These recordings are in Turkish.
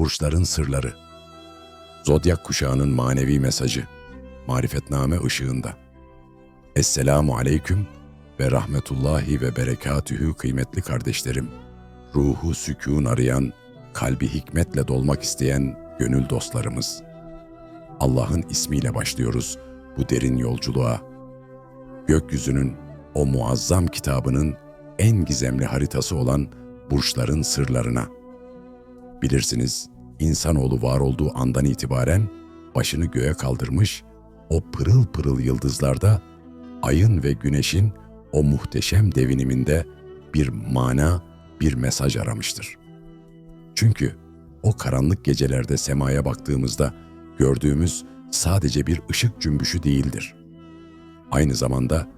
Burçların sırları. Zodyak kuşağının manevi mesajı. Marifetname ışığında. Esselamu aleyküm ve rahmetullahi ve berekatühü kıymetli kardeşlerim. Ruhu sükun arayan, kalbi hikmetle dolmak isteyen gönül dostlarımız. Allah'ın ismiyle başlıyoruz bu derin yolculuğa. Gökyüzünün o muazzam kitabının en gizemli haritası olan burçların sırlarına. Bilirsiniz, insanoğlu var olduğu andan itibaren başını göğe kaldırmış, o pırıl pırıl yıldızlarda ayın ve güneşin o muhteşem deviniminde bir mana, bir mesaj aramıştır. Çünkü o karanlık gecelerde semaya baktığımızda gördüğümüz sadece bir ışık cümbüşü değildir. Aynı zamanda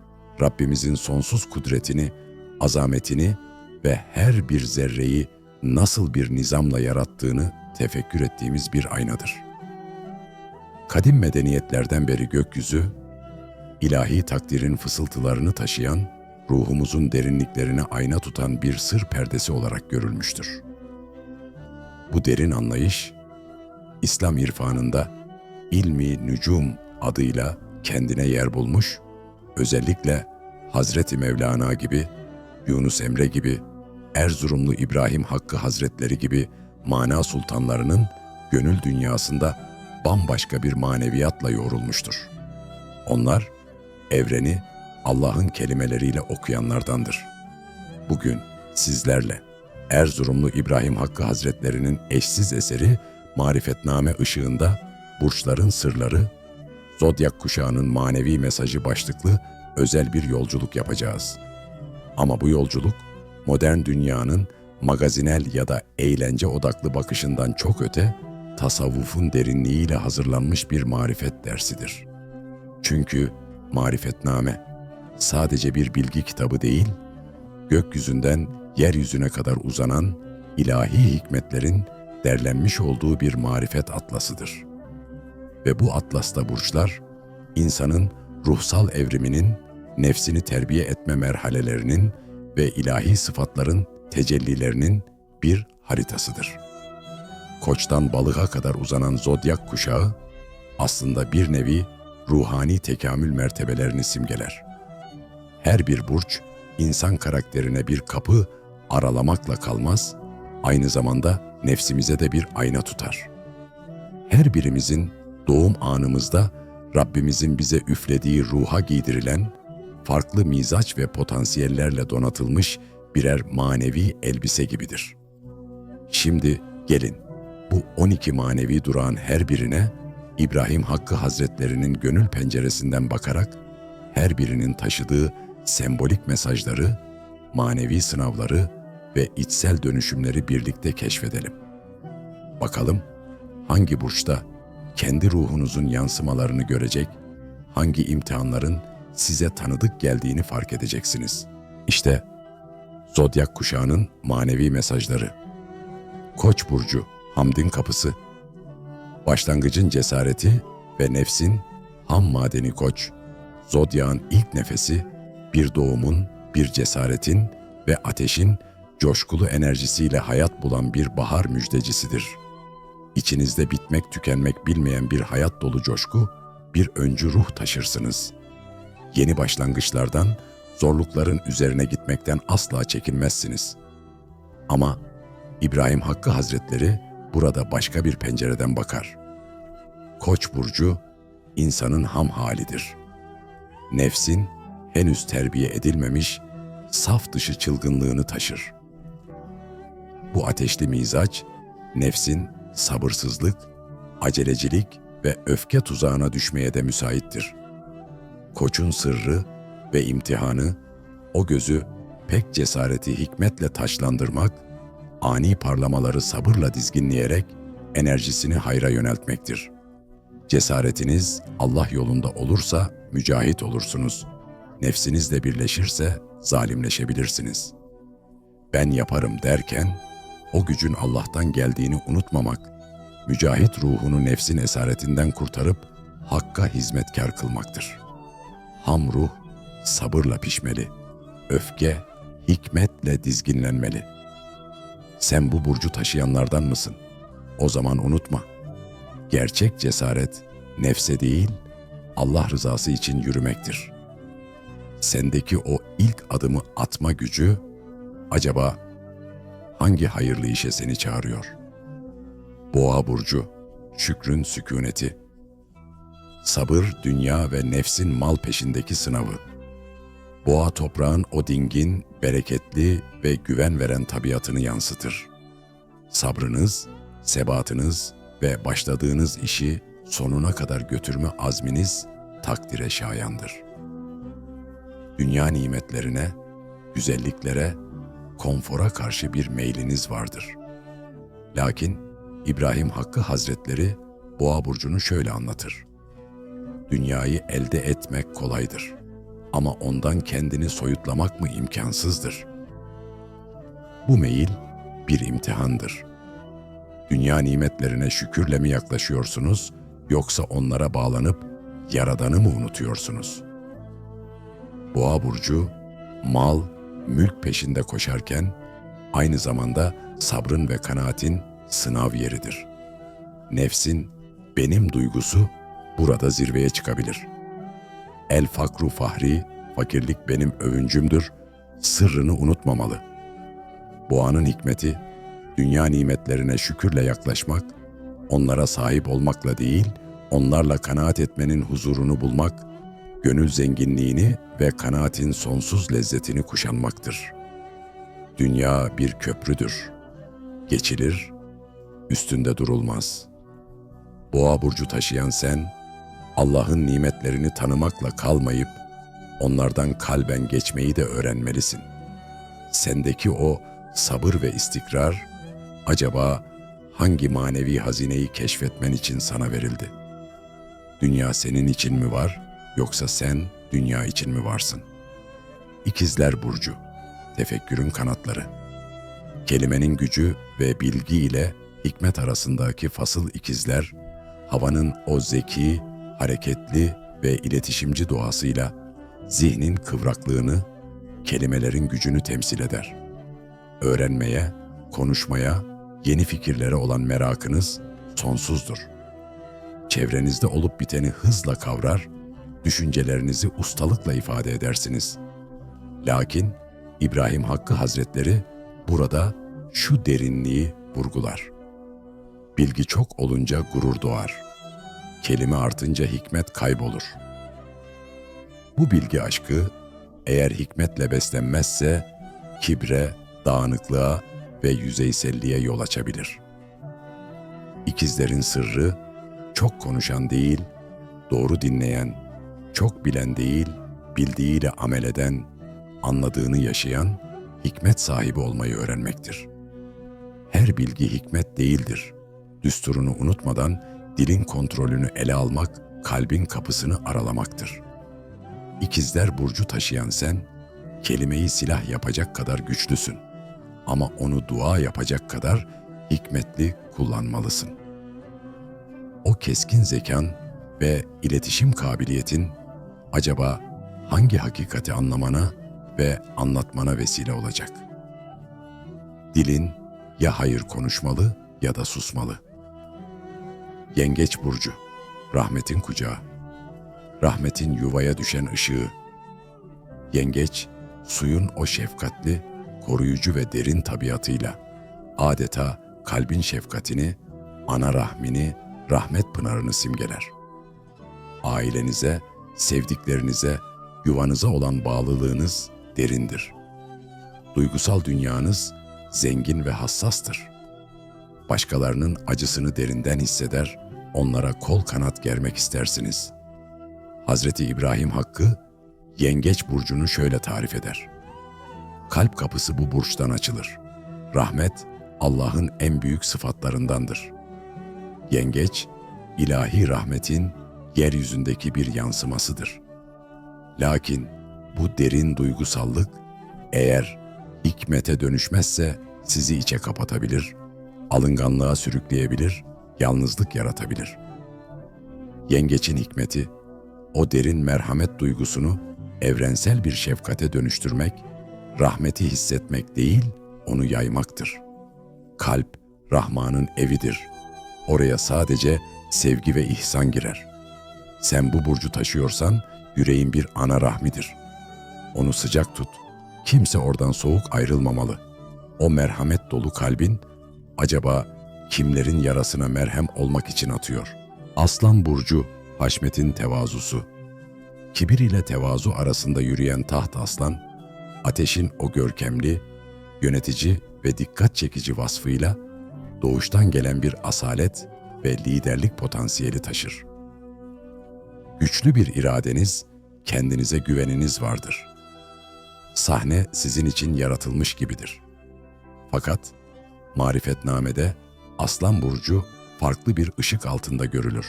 Rabbimizin sonsuz kudretini, azametini ve her bir zerreyi nasıl bir nizamla yarattığını tefekkür ettiğimiz bir aynadır. Kadim medeniyetlerden beri gökyüzü, ilahi takdirin fısıltılarını taşıyan, ruhumuzun derinliklerine ayna tutan bir sır perdesi olarak görülmüştür. Bu derin anlayış, İslam irfanında ilmi nücum adıyla kendine yer bulmuş, özellikle Hazreti Mevlana gibi, Yunus Emre gibi, Erzurumlu İbrahim Hakkı Hazretleri gibi mana sultanlarının gönül dünyasında bambaşka bir maneviyatla yoğrulmuştur. Onlar evreni Allah'ın kelimeleriyle okuyanlardandır. Bugün sizlerle Erzurumlu İbrahim Hakkı Hazretlerinin eşsiz eseri Marifetname ışığında Burçların Sırları, Zodyak kuşağının manevi mesajı başlıklı özel bir yolculuk yapacağız. Ama bu yolculuk modern dünyanın magazinel ya da eğlence odaklı bakışından çok öte tasavvufun derinliğiyle hazırlanmış bir marifet dersidir. Çünkü marifetname sadece bir bilgi kitabı değil, gökyüzünden yeryüzüne kadar uzanan ilahi hikmetlerin derlenmiş olduğu bir marifet atlasıdır. Ve bu atlasta burçlar, insanın ruhsal evriminin, nefsini terbiye etme merhalelerinin ve ilahi sıfatların tecellilerinin bir haritasıdır. Koçtan balığa kadar uzanan zodyak kuşağı aslında bir nevi ruhani tekamül mertebelerini simgeler. Her bir burç insan karakterine bir kapı aralamakla kalmaz, aynı zamanda nefsimize de bir ayna tutar. Her birimizin doğum anımızda Rabbimizin bize üflediği ruha giydirilen farklı mizaç ve potansiyellerle donatılmış birer manevi elbise gibidir. Şimdi gelin bu 12 manevi durağın her birine İbrahim Hakkı Hazretlerinin gönül penceresinden bakarak her birinin taşıdığı sembolik mesajları, manevi sınavları ve içsel dönüşümleri birlikte keşfedelim. Bakalım hangi burçta kendi ruhunuzun yansımalarını görecek, hangi imtihanların size tanıdık geldiğini fark edeceksiniz. İşte Zodyak kuşağının manevi mesajları. Koç burcu, Hamd'in kapısı. Başlangıcın cesareti ve nefsin ham madeni koç. Zodyağın ilk nefesi bir doğumun, bir cesaretin ve ateşin coşkulu enerjisiyle hayat bulan bir bahar müjdecisidir. İçinizde bitmek tükenmek bilmeyen bir hayat dolu coşku, bir öncü ruh taşırsınız. Yeni başlangıçlardan, zorlukların üzerine gitmekten asla çekinmezsiniz. Ama İbrahim Hakkı Hazretleri burada başka bir pencereden bakar. Koç burcu insanın ham halidir. Nefsin henüz terbiye edilmemiş saf dışı çılgınlığını taşır. Bu ateşli mizaç nefsin sabırsızlık, acelecilik ve öfke tuzağına düşmeye de müsaittir. Koçun sırrı ve imtihanı o gözü pek cesareti hikmetle taşlandırmak, ani parlamaları sabırla dizginleyerek enerjisini hayra yöneltmektir. Cesaretiniz Allah yolunda olursa mücahit olursunuz. Nefsinizle birleşirse zalimleşebilirsiniz. Ben yaparım derken o gücün Allah'tan geldiğini unutmamak, mücahit ruhunu nefsin esaretinden kurtarıp Hakk'a hizmetkar kılmaktır. Ham ruh sabırla pişmeli, öfke hikmetle dizginlenmeli. Sen bu burcu taşıyanlardan mısın? O zaman unutma. Gerçek cesaret nefse değil, Allah rızası için yürümektir. Sendeki o ilk adımı atma gücü acaba hangi hayırlı işe seni çağırıyor? Boğa burcu, şükrün sükuneti. Sabır, dünya ve nefsin mal peşindeki sınavı. Boğa toprağın o dingin, bereketli ve güven veren tabiatını yansıtır. Sabrınız, sebatınız ve başladığınız işi sonuna kadar götürme azminiz takdire şayandır. Dünya nimetlerine, güzelliklere, konfora karşı bir meyliniz vardır. Lakin İbrahim Hakkı Hazretleri Boğa burcunu şöyle anlatır. Dünyayı elde etmek kolaydır ama ondan kendini soyutlamak mı imkansızdır? Bu meyil bir imtihandır. Dünya nimetlerine şükürle mi yaklaşıyorsunuz yoksa onlara bağlanıp yaradanı mı unutuyorsunuz? Boğa burcu mal, mülk peşinde koşarken aynı zamanda sabrın ve kanaatin sınav yeridir. Nefsin benim duygusu burada zirveye çıkabilir. El fakru fahri, fakirlik benim övüncümdür, sırrını unutmamalı. Boğanın hikmeti, dünya nimetlerine şükürle yaklaşmak, onlara sahip olmakla değil, onlarla kanaat etmenin huzurunu bulmak, gönül zenginliğini ve kanaatin sonsuz lezzetini kuşanmaktır. Dünya bir köprüdür. Geçilir, üstünde durulmaz. Boğa burcu taşıyan sen, Allah'ın nimetlerini tanımakla kalmayıp, onlardan kalben geçmeyi de öğrenmelisin. Sendeki o sabır ve istikrar, acaba hangi manevi hazineyi keşfetmen için sana verildi? Dünya senin için mi var, yoksa sen dünya için mi varsın? İkizler Burcu, tefekkürün kanatları. Kelimenin gücü ve bilgi ile hikmet arasındaki fasıl ikizler, havanın o zeki, hareketli ve iletişimci doğasıyla zihnin kıvraklığını, kelimelerin gücünü temsil eder. Öğrenmeye, konuşmaya, yeni fikirlere olan merakınız sonsuzdur. Çevrenizde olup biteni hızla kavrar, düşüncelerinizi ustalıkla ifade edersiniz. Lakin İbrahim Hakkı Hazretleri burada şu derinliği vurgular. Bilgi çok olunca gurur doğar. Kelime artınca hikmet kaybolur. Bu bilgi aşkı eğer hikmetle beslenmezse kibre, dağınıklığa ve yüzeyselliğe yol açabilir. İkizlerin sırrı çok konuşan değil, doğru dinleyen, çok bilen değil, bildiğiyle amel eden, anladığını yaşayan, hikmet sahibi olmayı öğrenmektir. Her bilgi hikmet değildir. Düsturunu unutmadan dilin kontrolünü ele almak, kalbin kapısını aralamaktır. İkizler burcu taşıyan sen, kelimeyi silah yapacak kadar güçlüsün. Ama onu dua yapacak kadar hikmetli kullanmalısın. O keskin zekan ve iletişim kabiliyetin acaba hangi hakikati anlamana ve anlatmana vesile olacak? Dilin ya hayır konuşmalı ya da susmalı. Yengeç burcu, rahmetin kucağı, rahmetin yuvaya düşen ışığı. Yengeç, suyun o şefkatli, koruyucu ve derin tabiatıyla adeta kalbin şefkatini, ana rahmini, rahmet pınarını simgeler. Ailenize, sevdiklerinize, yuvanıza olan bağlılığınız derindir. Duygusal dünyanız zengin ve hassastır. Başkalarının acısını derinden hisseder, onlara kol kanat germek istersiniz. Hazreti İbrahim Hakkı, Yengeç burcunu şöyle tarif eder. Kalp kapısı bu burçtan açılır. Rahmet, Allah'ın en büyük sıfatlarındandır. Yengeç, ilahi rahmetin yeryüzündeki bir yansımasıdır. Lakin bu derin duygusallık eğer hikmete dönüşmezse sizi içe kapatabilir, alınganlığa sürükleyebilir, yalnızlık yaratabilir. Yengeçin hikmeti, o derin merhamet duygusunu evrensel bir şefkate dönüştürmek, rahmeti hissetmek değil, onu yaymaktır. Kalp, Rahman'ın evidir, oraya sadece sevgi ve ihsan girer. Sen bu burcu taşıyorsan yüreğin bir ana rahmidir. Onu sıcak tut. Kimse oradan soğuk ayrılmamalı. O merhamet dolu kalbin acaba kimlerin yarasına merhem olmak için atıyor? Aslan burcu Haşmet'in tevazusu. Kibir ile tevazu arasında yürüyen taht aslan, ateşin o görkemli, yönetici ve dikkat çekici vasfıyla doğuştan gelen bir asalet ve liderlik potansiyeli taşır. Güçlü bir iradeniz, kendinize güveniniz vardır. Sahne sizin için yaratılmış gibidir. Fakat marifetnamede Aslan burcu farklı bir ışık altında görülür.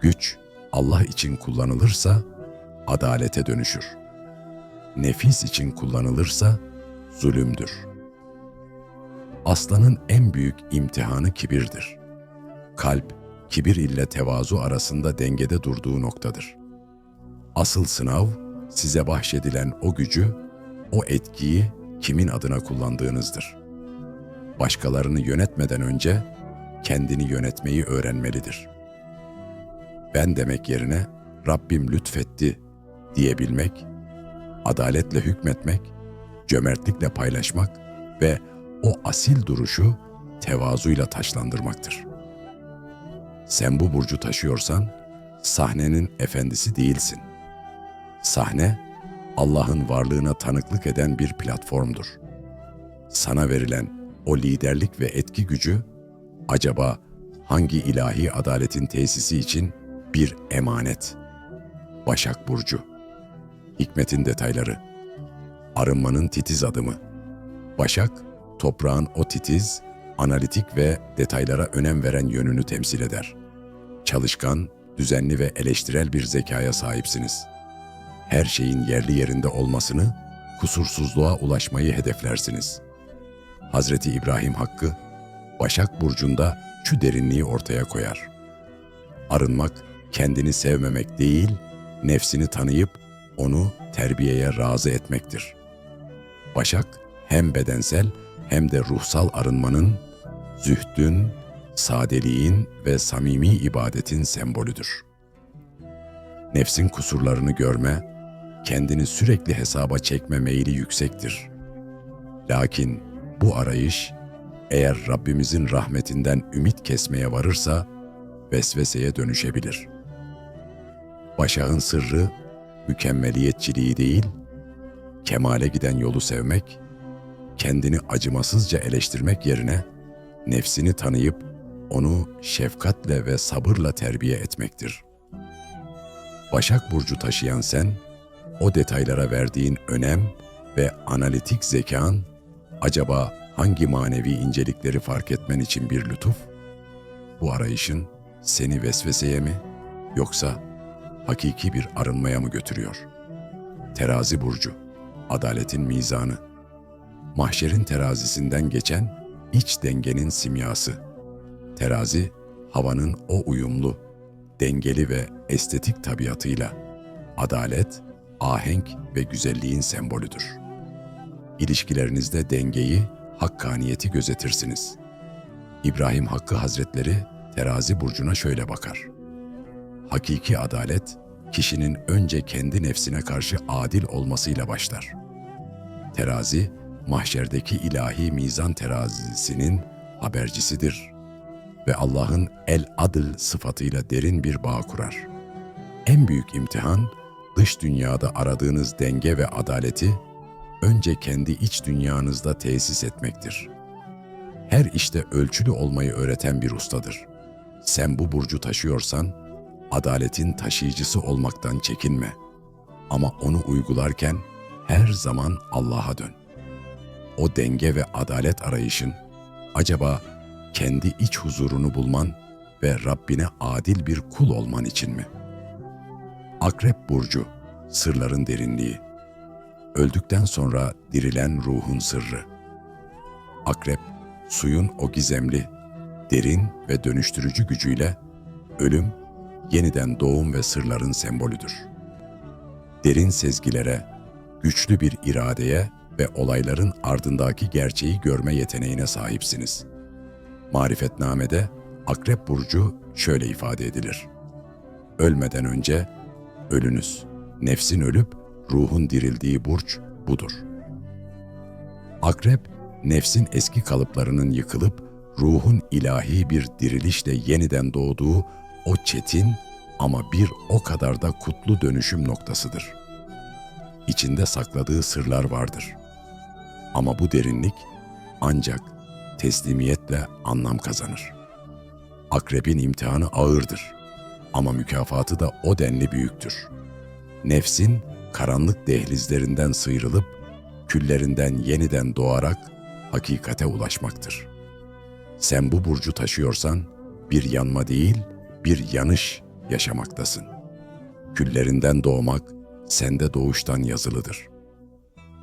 Güç Allah için kullanılırsa adalete dönüşür. Nefis için kullanılırsa zulümdür. Aslanın en büyük imtihanı kibirdir. Kalp, kibir ile tevazu arasında dengede durduğu noktadır. Asıl sınav, size bahşedilen o gücü, o etkiyi kimin adına kullandığınızdır. Başkalarını yönetmeden önce kendini yönetmeyi öğrenmelidir. Ben demek yerine Rabbim lütfetti diyebilmek, adaletle hükmetmek, cömertlikle paylaşmak ve o asil duruşu tevazuyla taşlandırmaktır. Sen bu burcu taşıyorsan sahnenin efendisi değilsin. Sahne Allah'ın varlığına tanıklık eden bir platformdur. Sana verilen o liderlik ve etki gücü acaba hangi ilahi adaletin tesisi için bir emanet? Başak Burcu Hikmetin detayları Arınmanın titiz adımı Başak, toprağın o titiz, analitik ve detaylara önem veren yönünü temsil eder. Çalışkan, düzenli ve eleştirel bir zekaya sahipsiniz. Her şeyin yerli yerinde olmasını, kusursuzluğa ulaşmayı hedeflersiniz. Hazreti İbrahim Hakkı, Başak Burcu'nda şu derinliği ortaya koyar. Arınmak, kendini sevmemek değil, nefsini tanıyıp onu terbiyeye razı etmektir. Başak, hem bedensel hem de ruhsal arınmanın, zühdün, sadeliğin ve samimi ibadetin sembolüdür. Nefsin kusurlarını görme, kendini sürekli hesaba çekme meyli yüksektir. Lakin bu arayış eğer Rabbimizin rahmetinden ümit kesmeye varırsa vesveseye dönüşebilir. Başağın sırrı mükemmeliyetçiliği değil, kemale giden yolu sevmek, kendini acımasızca eleştirmek yerine nefsini tanıyıp onu şefkatle ve sabırla terbiye etmektir. Başak burcu taşıyan sen, o detaylara verdiğin önem ve analitik zekan acaba hangi manevi incelikleri fark etmen için bir lütuf? Bu arayışın seni vesveseye mi yoksa hakiki bir arınmaya mı götürüyor? Terazi burcu, adaletin mizanı, mahşerin terazisinden geçen iç dengenin simyası. Terazi, havanın o uyumlu, dengeli ve estetik tabiatıyla adalet, ahenk ve güzelliğin sembolüdür. İlişkilerinizde dengeyi, hakkaniyeti gözetirsiniz. İbrahim Hakkı Hazretleri terazi burcuna şöyle bakar. Hakiki adalet, kişinin önce kendi nefsine karşı adil olmasıyla başlar. Terazi, mahşerdeki ilahi mizan terazisinin habercisidir ve Allah'ın el-adıl sıfatıyla derin bir bağ kurar. En büyük imtihan, dış dünyada aradığınız denge ve adaleti önce kendi iç dünyanızda tesis etmektir. Her işte ölçülü olmayı öğreten bir ustadır. Sen bu burcu taşıyorsan, adaletin taşıyıcısı olmaktan çekinme. Ama onu uygularken her zaman Allah'a dön. O denge ve adalet arayışın acaba kendi iç huzurunu bulman ve Rabbine adil bir kul olman için mi? Akrep burcu, sırların derinliği. Öldükten sonra dirilen ruhun sırrı. Akrep, suyun o gizemli, derin ve dönüştürücü gücüyle ölüm, yeniden doğum ve sırların sembolüdür. Derin sezgilere, güçlü bir iradeye ve olayların ardındaki gerçeği görme yeteneğine sahipsiniz. Marifetnamede Akrep burcu şöyle ifade edilir. Ölmeden önce ölünüz. Nefsin ölüp ruhun dirildiği burç budur. Akrep, nefsin eski kalıplarının yıkılıp ruhun ilahi bir dirilişle yeniden doğduğu o çetin ama bir o kadar da kutlu dönüşüm noktasıdır. İçinde sakladığı sırlar vardır. Ama bu derinlik ancak teslimiyetle anlam kazanır. Akrebin imtihanı ağırdır ama mükafatı da o denli büyüktür. Nefsin karanlık dehlizlerinden sıyrılıp küllerinden yeniden doğarak hakikate ulaşmaktır. Sen bu burcu taşıyorsan bir yanma değil, bir yanış yaşamaktasın. Küllerinden doğmak sende doğuştan yazılıdır.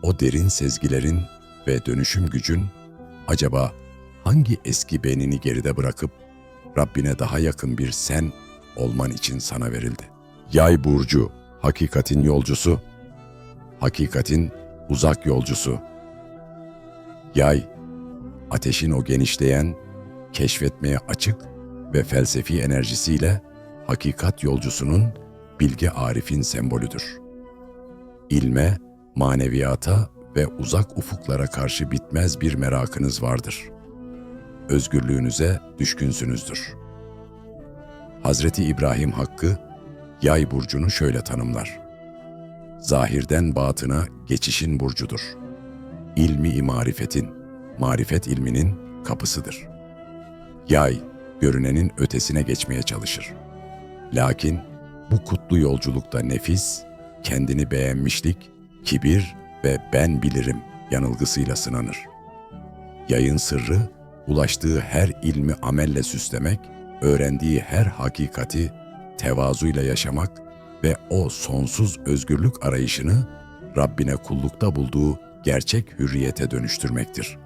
O derin sezgilerin ve dönüşüm gücün acaba hangi eski benini geride bırakıp Rabbine daha yakın bir sen olman için sana verildi? Yay burcu, hakikatin yolcusu, hakikatin uzak yolcusu. Yay, ateşin o genişleyen, keşfetmeye açık ve felsefi enerjisiyle hakikat yolcusunun bilge arifin sembolüdür. İlme, maneviyata ve uzak ufuklara karşı bitmez bir merakınız vardır. Özgürlüğünüze düşkünsünüzdür. Hazreti İbrahim Hakkı, yay burcunu şöyle tanımlar. Zahirden batına geçişin burcudur. İlmi marifetin, marifet ilminin kapısıdır. Yay, görünenin ötesine geçmeye çalışır. Lakin bu kutlu yolculukta nefis, kendini beğenmişlik, kibir ve ben bilirim yanılgısıyla sınanır. Yayın sırrı, ulaştığı her ilmi amelle süslemek, öğrendiği her hakikati tevazuyla yaşamak ve o sonsuz özgürlük arayışını Rabbine kullukta bulduğu gerçek hürriyete dönüştürmektir.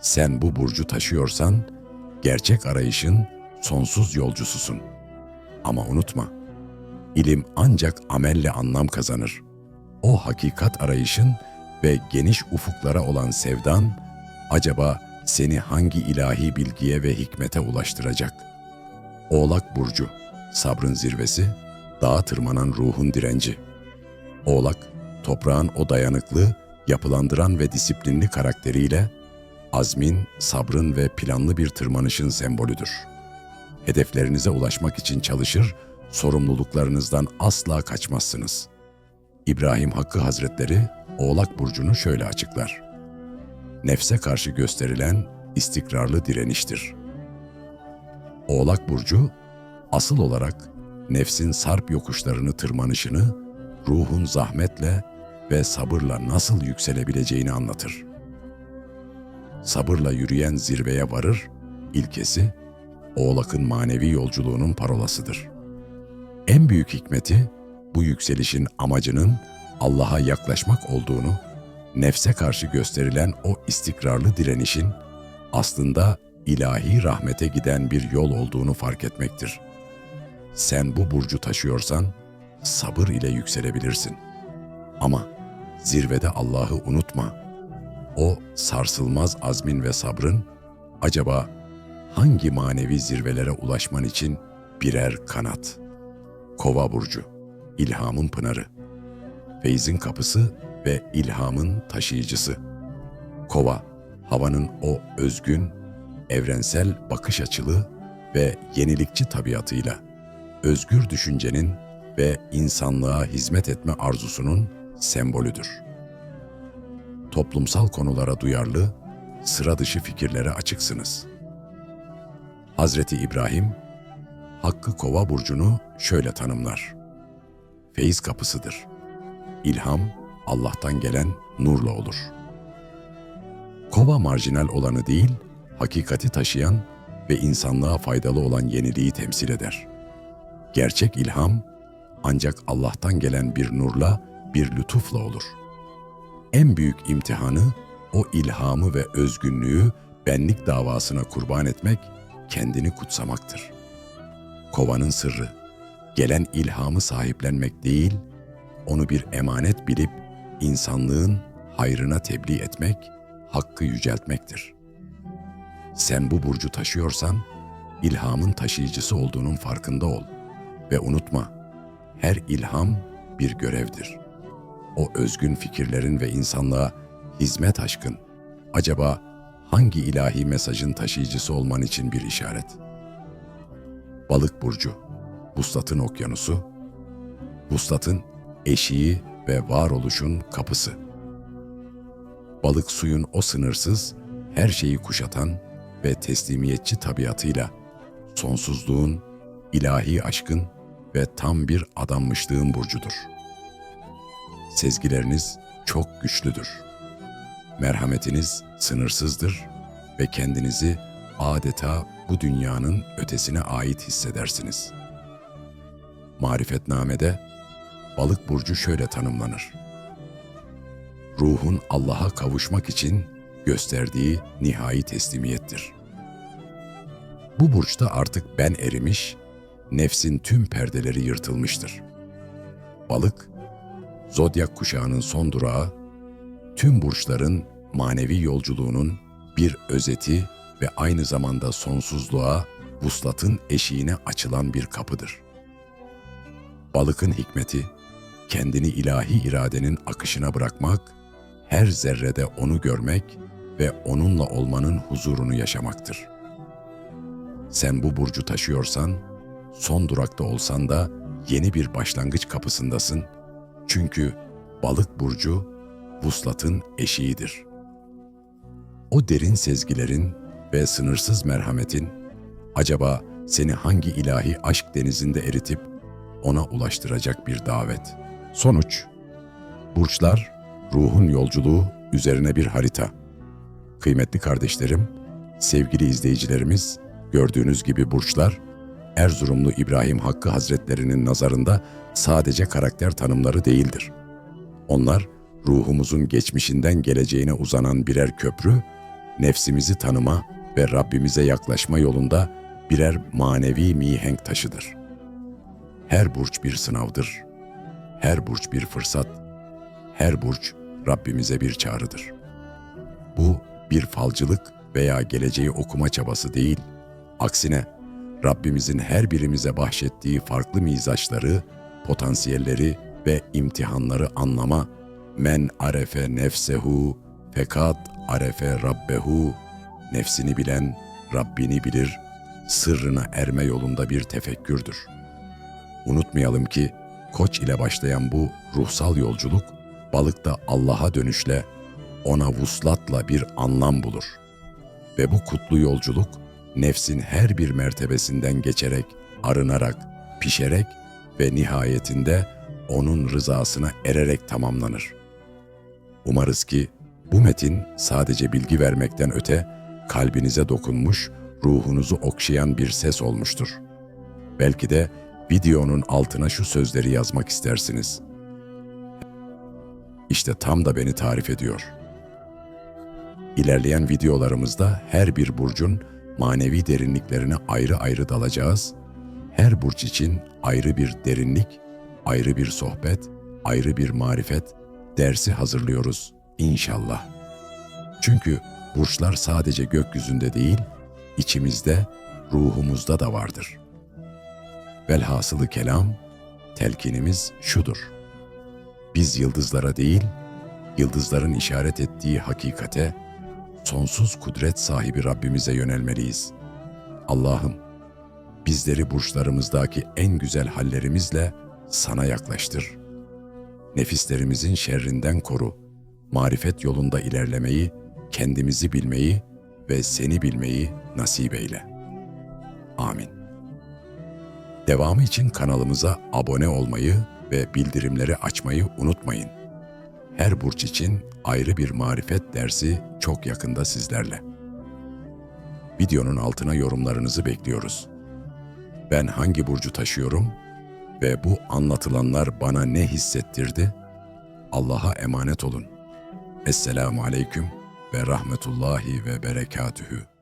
Sen bu burcu taşıyorsan, gerçek arayışın sonsuz yolcususun. Ama unutma, ilim ancak amelle anlam kazanır. O hakikat arayışın ve geniş ufuklara olan sevdan, acaba seni hangi ilahi bilgiye ve hikmete ulaştıracak? Oğlak Burcu, sabrın zirvesi, dağa tırmanan ruhun direnci. Oğlak, toprağın o dayanıklı, yapılandıran ve disiplinli karakteriyle azmin, sabrın ve planlı bir tırmanışın sembolüdür. Hedeflerinize ulaşmak için çalışır, sorumluluklarınızdan asla kaçmazsınız. İbrahim Hakkı Hazretleri Oğlak burcunu şöyle açıklar. Nefse karşı gösterilen istikrarlı direniştir. Oğlak burcu asıl olarak nefsin sarp yokuşlarını tırmanışını ruhun zahmetle ve sabırla nasıl yükselebileceğini anlatır. Sabırla yürüyen zirveye varır, ilkesi Oğlak'ın manevi yolculuğunun parolasıdır. En büyük hikmeti bu yükselişin amacının Allah'a yaklaşmak olduğunu, nefse karşı gösterilen o istikrarlı direnişin aslında ilahi rahmete giden bir yol olduğunu fark etmektir. Sen bu burcu taşıyorsan sabır ile yükselebilirsin. Ama zirvede Allah'ı unutma. O sarsılmaz azmin ve sabrın acaba hangi manevi zirvelere ulaşman için birer kanat. Kova burcu, ilhamın pınarı. Feyzin kapısı ve ilhamın taşıyıcısı. Kova, havanın o özgün, evrensel bakış açılı ve yenilikçi tabiatıyla özgür düşüncenin ve insanlığa hizmet etme arzusunun sembolüdür. Toplumsal konulara duyarlı, sıra dışı fikirlere açıksınız. Hazreti İbrahim, Hakkı Kova burcunu şöyle tanımlar. Feyiz kapısıdır. İlham Allah'tan gelen nurla olur. Kova marjinal olanı değil, hakikati taşıyan ve insanlığa faydalı olan yeniliği temsil eder. Gerçek ilham ancak Allah'tan gelen bir nurla, bir lütufla olur. En büyük imtihanı o ilhamı ve özgünlüğü benlik davasına kurban etmek, kendini kutsamaktır. Kovanın sırrı, gelen ilhamı sahiplenmek değil, onu bir emanet bilip insanlığın hayrına tebliğ etmek, hakkı yüceltmektir. Sen bu burcu taşıyorsan, ilhamın taşıyıcısı olduğunun farkında ol ve unutma, her ilham bir görevdir. O özgün fikirlerin ve insanlığa hizmet aşkın acaba hangi ilahi mesajın taşıyıcısı olman için bir işaret? Balık burcu, vuslatın okyanusu, vuslatın eşiği ve varoluşun kapısı. Balık suyun o sınırsız, her şeyi kuşatan ve teslimiyetçi tabiatıyla sonsuzluğun, ilahi aşkın ve tam bir adanmışlığın burcudur. Sezgileriniz çok güçlüdür. Merhametiniz sınırsızdır ve kendinizi adeta bu dünyanın ötesine ait hissedersiniz. Marifetnamede balık burcu şöyle tanımlanır. Ruhun Allah'a kavuşmak için gösterdiği nihai teslimiyettir. Bu burçta artık ben erimiş, nefsin tüm perdeleri yırtılmıştır. Balık, zodyak kuşağının son durağı, tüm burçların manevi yolculuğunun bir özeti ve aynı zamanda sonsuzluğa, vuslatın eşiğine açılan bir kapıdır. Balıkın hikmeti, kendini ilahi iradenin akışına bırakmak, her zerrede onu görmek ve onunla olmanın huzurunu yaşamaktır. Sen bu burcu taşıyorsan, son durakta olsan da yeni bir başlangıç kapısındasın. Çünkü balık burcu vuslatın eşiğidir. O derin sezgilerin ve sınırsız merhametin acaba seni hangi ilahi aşk denizinde eritip ona ulaştıracak bir davet. Sonuç, burçlar ruhun yolculuğu üzerine bir harita. Kıymetli kardeşlerim, sevgili izleyicilerimiz, gördüğünüz gibi burçlar Erzurumlu İbrahim Hakkı Hazretlerinin nazarında sadece karakter tanımları değildir. Onlar ruhumuzun geçmişinden geleceğine uzanan birer köprü, nefsimizi tanıma ve Rabbimize yaklaşma yolunda birer manevi mihenk taşıdır. Her burç bir sınavdır. Her burç bir fırsat. Her burç Rabbimize bir çağrıdır. Bu bir falcılık veya geleceği okuma çabası değil, aksine Rabbimizin her birimize bahşettiği farklı mizaçları, potansiyelleri ve imtihanları anlama, men arefe nefsehu fekat arefe rabbehu, nefsini bilen Rabbini bilir, sırrına erme yolunda bir tefekkürdür. Unutmayalım ki koç ile başlayan bu ruhsal yolculuk, balıkta Allah'a dönüşle, ona vuslatla bir anlam bulur. Ve bu kutlu yolculuk, nefsin her bir mertebesinden geçerek, arınarak, pişerek ve nihayetinde onun rızasına ererek tamamlanır. Umarız ki bu metin sadece bilgi vermekten öte kalbinize dokunmuş, ruhunuzu okşayan bir ses olmuştur. Belki de videonun altına şu sözleri yazmak istersiniz. İşte tam da beni tarif ediyor. İlerleyen videolarımızda her bir burcun manevi derinliklerine ayrı ayrı dalacağız. Her burç için ayrı bir derinlik, ayrı bir sohbet, ayrı bir marifet dersi hazırlıyoruz inşallah. Çünkü burçlar sadece gökyüzünde değil, içimizde, ruhumuzda da vardır. Velhasılı kelam, telkinimiz şudur. Biz yıldızlara değil, yıldızların işaret ettiği hakikate, sonsuz kudret sahibi Rabbimize yönelmeliyiz. Allah'ım, bizleri burçlarımızdaki en güzel hallerimizle sana yaklaştır. Nefislerimizin şerrinden koru. Marifet yolunda ilerlemeyi, kendimizi bilmeyi ve seni bilmeyi nasip eyle. Amin. Devamı için kanalımıza abone olmayı ve bildirimleri açmayı unutmayın. Her burç için ayrı bir marifet dersi çok yakında sizlerle. Videonun altına yorumlarınızı bekliyoruz. Ben hangi burcu taşıyorum ve bu anlatılanlar bana ne hissettirdi? Allah'a emanet olun. Esselamu aleyküm ve rahmetullahi ve berekatühü.